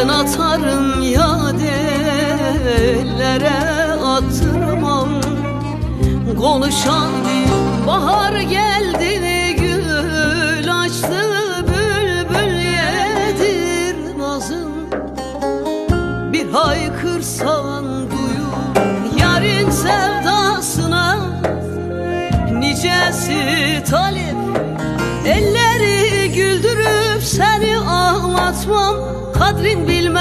Ben atarım yad ellere atırmam. Konuşan dil bahar geldi Gül açtı bülbül yedir nazım. Bir haykırsan duyur yarın sevdasına Nicesi talep ağlatmam Kadrin gönlün